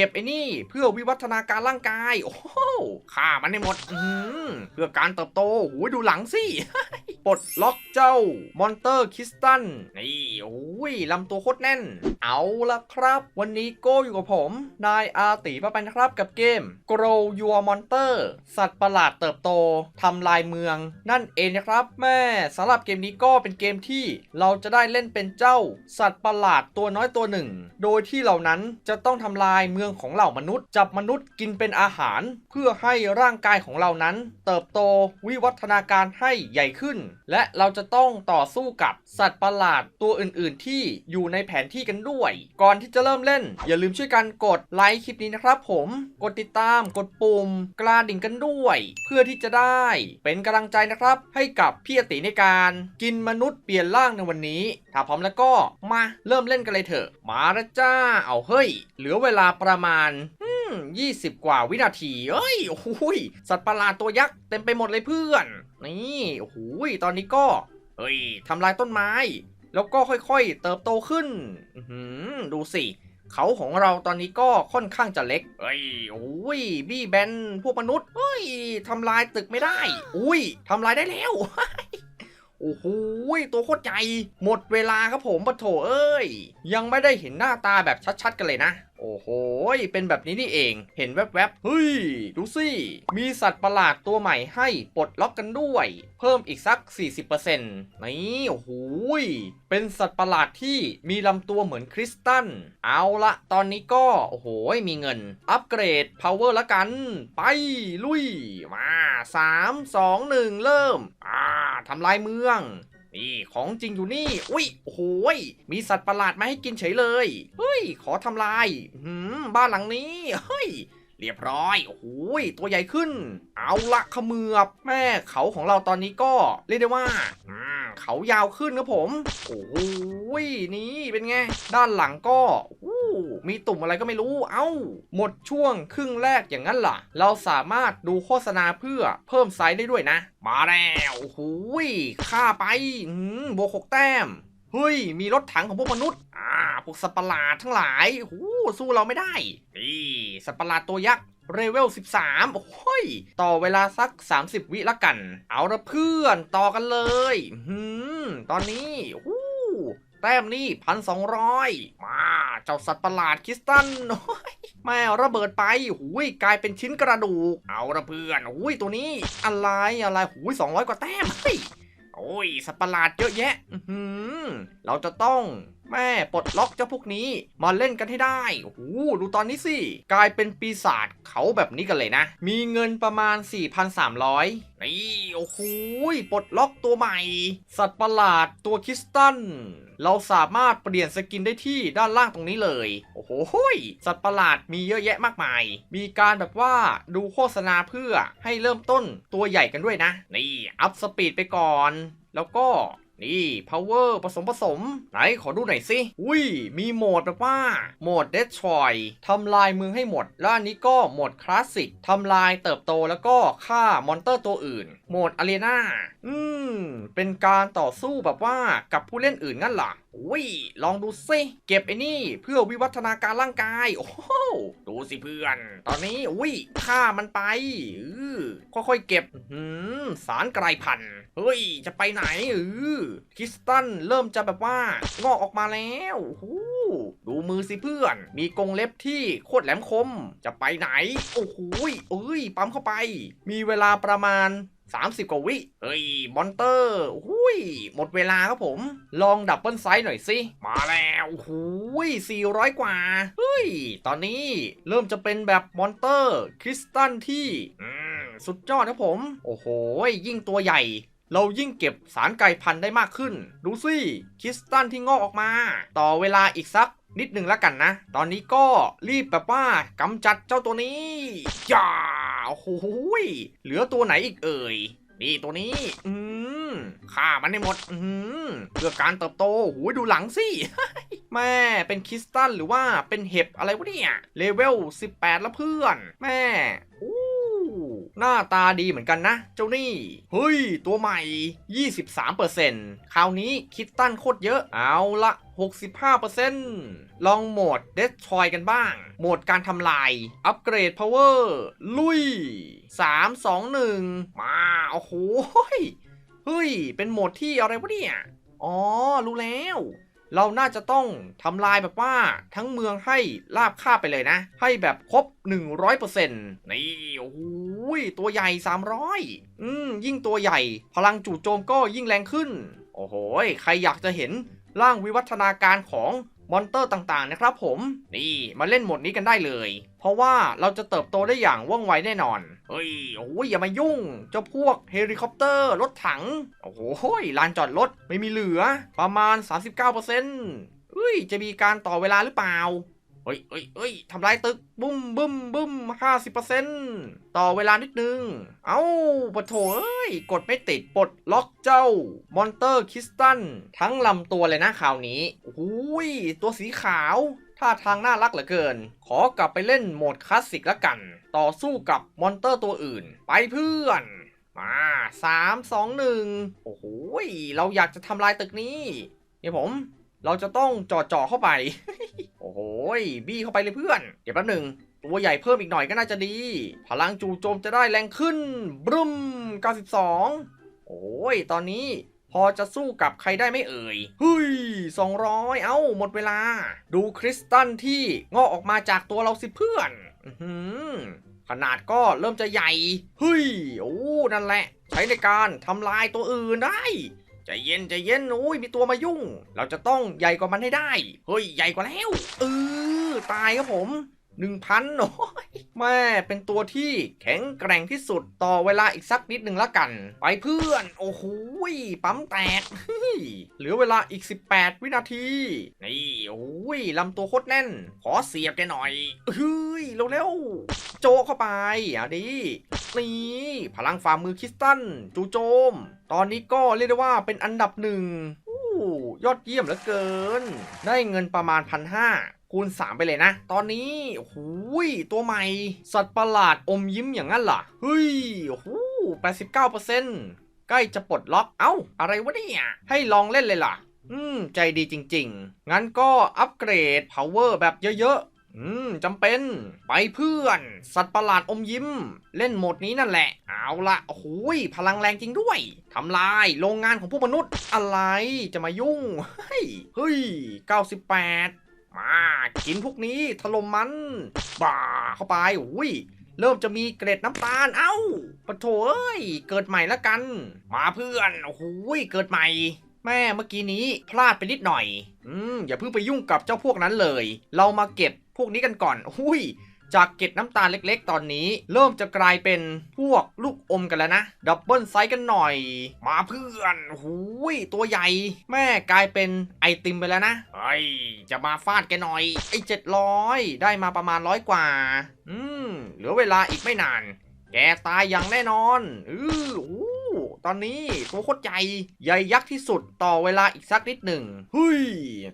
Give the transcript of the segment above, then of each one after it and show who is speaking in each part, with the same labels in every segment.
Speaker 1: เก็บไอ้นี่ เพื่อวิวัฒนาการร่างกาย โอ้โหฆ่ามันให้หมดมเพื่อการเติบโตโอ้ยดูหลังสิ ปลดล็อกเจ้ามอนเตอร์คิสตันนี่โอ้ยลำตัวโคตรแน่น เอาละครับ วันนี้โก้อยู่กับผม นายอาติป้าปันครับกับเกม Grow Your Monster สัตว์ประหลาดเติบโตทำลายเมือง นั่นเองนะครับ แม่สำหรับเกมนี้ก็เป็นเกมที่เราจะได้เล่นเป็นเจ้า สัตว์ประหลาดตัวน้อยตัวหนึ่ง โดยที่เหล่านั้นจะต้องทำลายเมืองของเหล่ามนุษย์ จับมนุษย์กินเป็นอาหาร เพื่อให้ร่างกายของเรานั้น เติบโตวิวัฒนาการให้ใหญ่ขึ้นและเราจะต้องต่อสู้กับสัตว์ประหลาดตัวอื่นๆ ที่อยู่ในแผนที่กันด้วย ก่อนที่จะเริ่มเล่น อย่าลืมช่วยกันกดไลค์คลิปนี้นะครับผม กดติดตามกดปุ่มกระดิ่งกันด้วย เพื่อที่จะได้เป็นกำลังใจนะครับ ให้กับพี่อติในการกินมนุษย์เปลี่ยนร่างในวันนี้ ถ้าพร้อมแล้วก็มาเริ่มเล่นกันเลยเถอะ มาล้วจ้า เอาเฮ้ย เหลือเวลาประมาณอืม20 กว่าวินาทีเอ้ยโอ้ยสัตว์ประหลาดตัวยักษ์เต็มไปหมดเลยเพื่อน นี่โอ้โหยตอนนี้ก็ เฮ้ยทำลายต้นไม้ แล้วก็ค่อยๆ เติบโตขึ้นหือดูสิ เขาของเราตอนนี้ก็ค่อนข้างจะเล็ก เฮ้ยโอ้ยบี้แบนพวกมนุษย์ เฮ้ยทำลายตึกไม่ได้ อุ้ยทำลายได้แล้วโอ้โหยตัวโคตรใหญ่ หมดเวลาครับผมปะโถเอ้ย ยังไม่ได้เห็นหน้าตาแบบชัดๆกันเลยนะ โอ้โห เป็นแบบนี้นี่เอง เห็นแวบๆ เฮ้ย ดูสิ มีสัตว์ประหลาดตัวใหม่ให้ปลดล็อกกันด้วย เพิ่มอีกสัก 40%นี่โอ้โหเป็นสัตว์ประหลาดที่มีลำตัวเหมือนคริสตัล เอาละตอนนี้ก็ โอ้โห มีเงิน อัปเกรด power ละกัน ไป ลุย มา 3 2 1 เริ่ม อ่าทำลายเมือง นี่ของจริงอยู่นี่ อุ้ยโอ้โหยมีสัตว์ประหลาดมาให้กินเฉยเลย เฮ้ย ขอทำลาย หืม บ้านหลังนี้ เฮ้ย เรียบร้อย โอ้โยตัวใหญ่ขึ้น เอาละขมือบแม่เขาของเราตอนนี้ก็เรียกได้ว่าเขายาวขึ้นครับผม โอ้ย นี่เป็นไง ด้านหลังก็ มีตุ่มอะไรก็ไม่รู้ เอ้า หมดช่วงครึ่งแรกอย่างนั้นล่ะ เราสามารถดูโฆษณาเพื่อเพิ่มไซส์ได้ด้วยนะ มาแล้วโอ้โหยฆ่าไปอืมบวกหกแต้มเฮ้ย มีรถถังของพวกมนุษย์ อ่า พวกสัตว์ประหลาดทั้งหลายโอ้โหสู้เราไม่ได้นี่สัตว์ประหลาดตัวยักษ์เรเวล 13 โอ้โหยต่อเวลาสัก 30 วิละกัน เอาละเพื่อน ต่อกันเลยอืมตอนนี้ แต้มนี่พันสองร้อยมา เจ้าสัตว์ประหลาดคริสตันโอ้ยแม่ระเบิดไปหุยกลายเป็นชิ้นกระดูก เอาระเพื่อนหุยตัวนี้อะไรอะไรหุยสองร้อยกว่าแต้มโอ้ยสัตว์ประหลาดเยอะแยะอืเราจะต้อง แม่ปลดล็อกเจ้าพวกนี้มาเล่นกันให้ได้ โอ้โห ดูตอนนี้สิ กลายเป็นปีศาจเขาแบบนี้กันเลยนะ มีเงินประมาณ 4,300 นี่ โอ้โห ปลดล็อกตัวใหม่ สัตว์ประหลาดตัวคริสตัน เราสามารถเปลี่ยนสกินได้ที่ด้านล่างตรงนี้เลย โอ้โห สัตว์ประหลาดมีเยอะแยะมากมาย มีการแบบว่าดูโฆษณาเพื่อให้เริ่มต้นตัวใหญ่กันด้วยนะ นี่ อัพสปีดไปก่อน แล้วก็ นี่ power ผสมผสม ไหนขอดูหน่อยสิอุ้ย มีโหมดแบบว่า โหมด destroy ทำลายเมืองให้หมด แล้วอันนี้ก็โหมดคลาสสิกทำลายเติบโตแล้วก็ฆ่ามอนเตอร์ตัวอื่น โหมดอารีนาอืม เป็นการต่อสู้แบบว่ากับผู้เล่นอื่นงั้นหรออุ้ย ลองดูสิ เก็บไอ้นี่เพื่อวิวัฒนาการร่างกาย โอ้โห สิเพื่อน ตอนนี้อุ้ยฆ่ามันไปเออค่อยๆเก็บหืมสารกลายพันธุ์เฮ้ย จะไปไหนเออคริสตันเริ่มจะแบบว่างอกออกมาแล้วหูดูมือสิเพื่อน มีกรงเล็บที่โคตรแหลมคม จะไปไหน โอ้โหเอ้ย ปั๊มเข้าไป มีเวลาประมาณ 30 กว่าวิ เฮ้ย มอนเตอร์หุยหมดเวลาครับผม ลองดับเบิลไซส์หน่อยสิ มาแล้วหุย400 กว่า เฮ้ย ตอนนี้เริ่มจะเป็นแบบมอนเตอร์คริสตัลที่อืมสุดยอดครับผม โอ้โห ยิ่งตัวใหญ่ เรายิ่งเก็บสารไก่พันธุ์ได้มากขึ้น ดูสิ คริสตัลที่งอกออกมา ต่อเวลาอีกสักนิดหนึ่งแล้วกันนะ ตอนนี้ก็รีบแบบว่ากำจัดเจ้าตัวนี้ย่า โอ้โหเหลือตัวไหนอีกเอ่ยนี่ตัวนี้ อืมฆ่ามันให้หมด อืมเพื่อการเติบโตหุ้ยดูหลังสิ แม่ เป็นคริสตัลหรือว่าเป็นเห็บอะไรวะเนี่ย เลเวล 18 แล้วเพื่อน แม่อู้ หน้าตาดีเหมือนกันนะ เจ้านี่เฮ้ย ตัวใหม่ 23%คราวนี้คิดตั้นโคตรเยอะเอาละ65%ลองโหมด Destroy กันบ้าง โหมดการทำลาย อัปเกรด Power ลุย 3 2 1 มา โอ้โห เฮ้ย เป็นโหมดที่อะไรวะเนี่ย อ๋อ รู้แล้ว เราน่าจะต้องทำลายแบบว่าทั้งเมืองให้ราบคาบไปเลยนะ ให้แบบครบ 100%นี่โอ้โหยตัวใหญ่ 300 อืม ยิ่งตัวใหญ่ พลังจู่โจมก็ยิ่งแรงขึ้น โอ้โหยใครอยากจะเห็นร่างวิวัฒนาการของมอนเตอร์ต่างๆนะครับผม นี่มาเล่นหมดนี้กันได้เลย เพราะว่าเราจะเติบโตได้อย่างว่องไวแน่นอน เฮ้ย โอ้ยอย่ามายุ่ง เจ้าพวกเฮลิคอปเตอร์ รถถัง โอ้โหลานจอดรถไม่มีเหลือ ประมาณ 39%เฮ้ย จะมีการต่อเวลาหรือเปล่า เฮ้ยเฮ้ยเฮ้ยทำลายตึก บุ้มบุ้มบุ้มห้าสิบเปอร์เซ็นต์ต่อเวลานิดนึง เอ้าปะโถเอ้ย กดไม่ติด ปลดล็อกเจ้า มอนเตอร์คิสตัน ทั้งลำตัวเลยนะคราวนี้โอ้โหยตัวสีขาว ท่าทางน่ารักเหลือเกิน ขอกลับไปเล่นโหมดคลาสสิกละกัน ต่อสู้กับมอนเตอร์ตัวอื่น ไปเพื่อน มาสามสองหนึ่งโอ้โหยเราอยากจะทำลายตึกนี้ เนี่ยผม เราจะต้องจอดจ่อเข้าไป โอ้โหยบี้เข้าไปเลยเพื่อน เดี๋ยวแป๊บหนึ่งตัวใหญ่เพิ่มอีกหน่อยก็น่าจะดี พลังจู่โจมจะได้แรงขึ้นบรึม92 โอ้ยตอนนี้ พอจะสู้กับใครได้ไม่เอ่ย เฮ้ย 200 เอ้า หมดเวลา ดูคริสตัลที่งอกออกมาจากตัวเราสิเพื่อนอืขนาดก็เริ่มจะใหญ่ เฮ้ย โอ้ นั่นแหละ ใช้ในการทำลายตัวอื่นได้ใจเย็นใจเย็นโอ้ยมีตัวมายุ่ง เราจะต้องใหญ่กว่ามันให้ได้ เฮ้ย ใหญ่กว่าแล้ว เออ ตายครับผม หนึ่งพันโอ้ยแม่เป็นตัวที่แข็งแกร่งที่สุดต่อเวลาอีกสักนิดหนึ่งละกัน ไปเพื่อน โอ้โหปั๊มแตกเหลือเวลาอีก 18 วินาที นี่โอ้ยลำตัวโคตรแน่น ขอเสียบแกหน่อยเฮ้ยเร็วๆโจเข้าไปอะดีนี่พลังฝ่ามือคริสตันจูโจม ตอนนี้ก็เรียกได้ว่าเป็นอันดับหนึ่งยอดเยี่ยมเหลือเกิน ได้เงินประมาณพันห้า คูณ 3 ไปเลยนะ ตอนนี้โอ้โหยตัวใหม่ สัตว์ประหลาดอมยิ้มอย่างนั้นเหรอเฮ้ยโอ้โห89%ใกล้จะปลดล็อก เอ้า อะไรวะเนี่ย ให้ลองเล่นเลยล่ะ อืม ใจดีจริง ๆ งั้นก็อัปเกรด power แบบเยอะๆ อืมจำเป็น ไปเพื่อน สัตว์ประหลาดอมยิ้ม เล่นโหมดนี้นั่นแหละ เอาละโอ้ย พลังแรงจริงด้วย ทำลายโรงงานของพวกมนุษย์ อะไร จะมายุ่ง เฮ้ย เฮ้ย 98 มากินพวกนี้ถล่มมันบ่าเข้าไปอุ้ยเริ่มจะมีเกร็ดน้ำตาล เอ้าปะโถเอ้ย เกิดใหม่ละกัน มาเพื่อน โอ้โหยเกิดใหม่ แม่เมื่อกี้นี้พลาดไปนิดหน่อย อืม อย่าเพิ่งไปยุ่งกับเจ้าพวกนั้นเลย เรามาเก็บพวกนี้กันก่อน อุ้ย จากเกล็ดน้ำตาลเล็กๆ ตอนนี้ เริ่มจะกลายเป็นพวกลูกอมกันแล้วนะ ดับเบิลไซส์กันหน่อย มาเพื่อนหูยตัวใหญ่ แม่กลายเป็นไอติมไปแล้วนะเฮ้ยจะมาฟาดแกหน่อย ไอเจ็ดร้อยได้มาประมาณร้อยกว่า อืมเหลือเวลาอีกไม่นาน แกตายอย่างแน่นอนอืออู้ตอนนี้ตัวโคตรใหญ่ใหญ่ยักษ์ที่สุดต่อเวลาอีกสักนิดหนึ่งเฮ้ย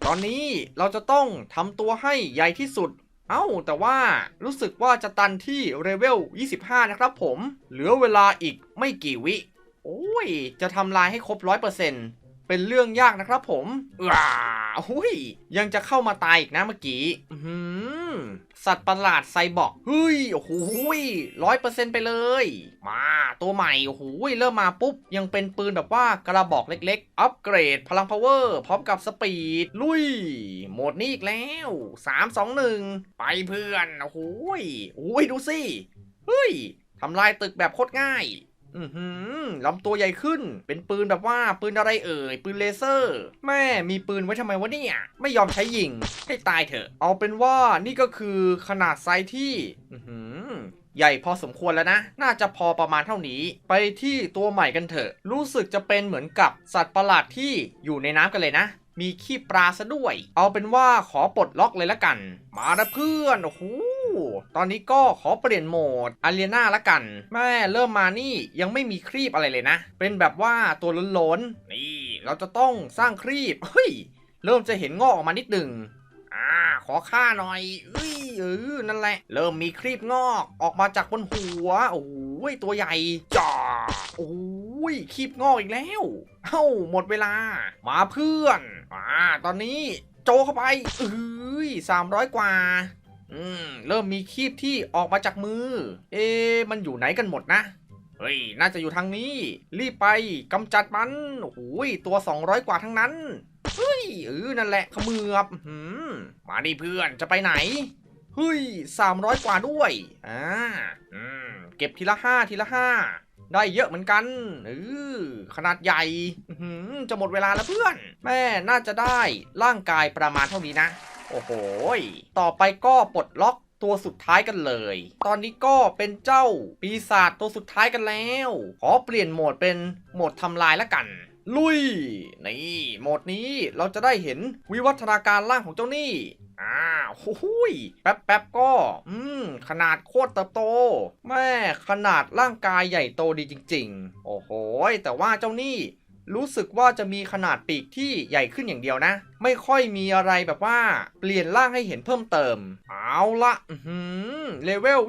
Speaker 1: ตอนนี้เราจะต้องทำตัวให้ใหญ่ที่สุด เอ้า แต่ว่ารู้สึกว่าจะตันที่เลเวล 25 นะครับผม เหลือเวลาอีกไม่กี่วิ โอ้ย จะทำลายให้ครบ 100%เป็นเรื่องยากนะครับผมว้าโอ้ย ยังจะเข้ามาตายอีกนะเมื่อกี้อื สัตว์ประหลาดไซบอร์กเฮ้ย โอ้โหร้อยเปอร์เซ็นต์ไปเลย มาตัวใหม่ โอ้โหเริ่มมาปุ๊บ ยังเป็นปืนแบบว่ากระบอกเล็กๆ อัปเกรด พลังพาวเวอร์ พร้อมกับสปีด ลุย โหมดนี้อีกแล้ว 3 2 1 ไปเพื่อน โอ้โหโอ้ยดูสิ เฮ้ยทำลายตึกแบบโคตรง่าย อือหือลำตัวใหญ่ขึ้น เป็นปืนแบบว่าปืนอะไรเอ่ย ปืนเลเซอร์ แม่มีปืนไว้ทำไมวะเนี่ย ไม่ยอมใช้ยิง ให้ตายเถอะ เอาเป็นว่านี่ก็คือขนาดไซส์ที่อืใหญ่พอสมควรแล้วนะ น่าจะพอประมาณเท่านี้ ไปที่ตัวใหม่กันเถอะ รู้สึกจะเป็นเหมือนกับสัตว์ประหลาดที่อยู่ในน้ำกันเลยนะมีขี้ปลาซะด้วย เอาเป็นว่าขอปลดล็อกเลยละกัน มาละเพื่อน โอ้โห ตอนนี้ก็ขอเปลี่ยนโหมดอารีนาละกัน แม่เริ่มมานี่ยังไม่มีครีบอะไรเลยนะ เป็นแบบว่าตัวล้นๆ นี่เราจะต้องสร้างครีบ เฮ้ย เริ่มจะเห็นงอกออกมานิดหนึ่งอ่าขอค่าหน่อยเอ้ยเออนั่นแหละ เริ่มมีครีบงอกออกมาจากบนหัว โอ้ยตัวใหญ่จ่าโอ้ยครีบงอกอีกแล้ว เอ้าหมดเวลา มาเพื่อน อ่า ตอนนี้โจเข้าไปเอ้ยสามร้อยกว่า อืม เริ่มมีคีบที่ออกมาจากมือ เอ๊ะมันอยู่ไหนกันหมดนะ เฮ้ย น่าจะอยู่ทางนี้ รีบไปกำจัดมันโอ้ยตัว 200 กว่าทั้งนั้น เฮ้ยเออนั่นแหละขมือบหืมมาดิเพื่อนจะไปไหน เฮ้ย300กว่าด้วย อ่า อืม เก็บทีละห้าทีละห้าได้เยอะเหมือนกันเออขนาดใหญ่หือจะหมดเวลาแล้วเพื่อน แม่น่าจะได้ร่างกายประมาณเท่านี้นะ โอ้โห ต่อไปก็ปลดล็อกตัวสุดท้ายกันเลย ตอนนี้ก็เป็นเจ้าปีศาจตัวสุดท้ายกันแล้ว ขอเปลี่ยนโหมดเป็นโหมดทำลายแล้วกัน ลุย นี่โหมดนี้เราจะได้เห็นวิวัฒนาการร่างของเจ้านี่อ่าโอ้โหยแป๊บแป๊บก็ อืม ขนาดโคตรเติบโต แม่ขนาดร่างกายใหญ่โตดีจริง ๆ โอ้โห แต่ว่าเจ้านี่ รู้สึกว่าจะมีขนาดปีกที่ใหญ่ขึ้นอย่างเดียวนะ ไม่ค่อยมีอะไรแบบว่า เปลี่ยนร่างให้เห็นเพิ่มเติม เอาละหือเลเวล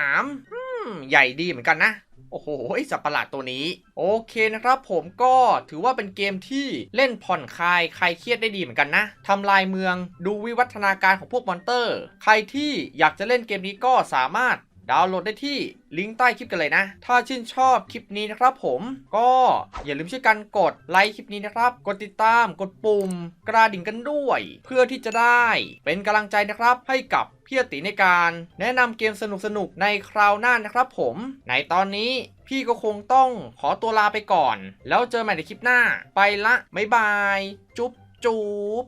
Speaker 1: 23อืมใหญ่ดีเหมือนกันนะโอ้โหสัตว์ประหลาดตัวนี้ โอเคนะครับผมก็ถือว่าเป็นเกมที่เล่นผ่อนคลายคลายเครียดได้ดีเหมือนกันนะทำลายเมืองดูวิวัฒนาการของพวกมอนเตอร์ ใครที่อยากจะเล่นเกมนี้ก็สามารถ ดาวน์โหลดได้ที่ลิงก์ใต้คลิปกันเลยนะ ถ้าชื่นชอบคลิปนี้นะครับผมก็อย่าลืมช่วยกันกดไลค์คลิปนี้นะครับ กดติดตามกดปุ่ม กระดิ่งกันด้วย เพื่อที่จะได้เป็นกำลังใจนะครับให้กับพี่อติในการแนะนำเกมสนุกๆในคราวหน้านะครับผมในตอนนี้พี่ก็คงต้องขอตัวลาไปก่อน แล้วเจอใหม่ในคลิปหน้า ไปละบ๊ายบาย จุ๊บจุ๊บ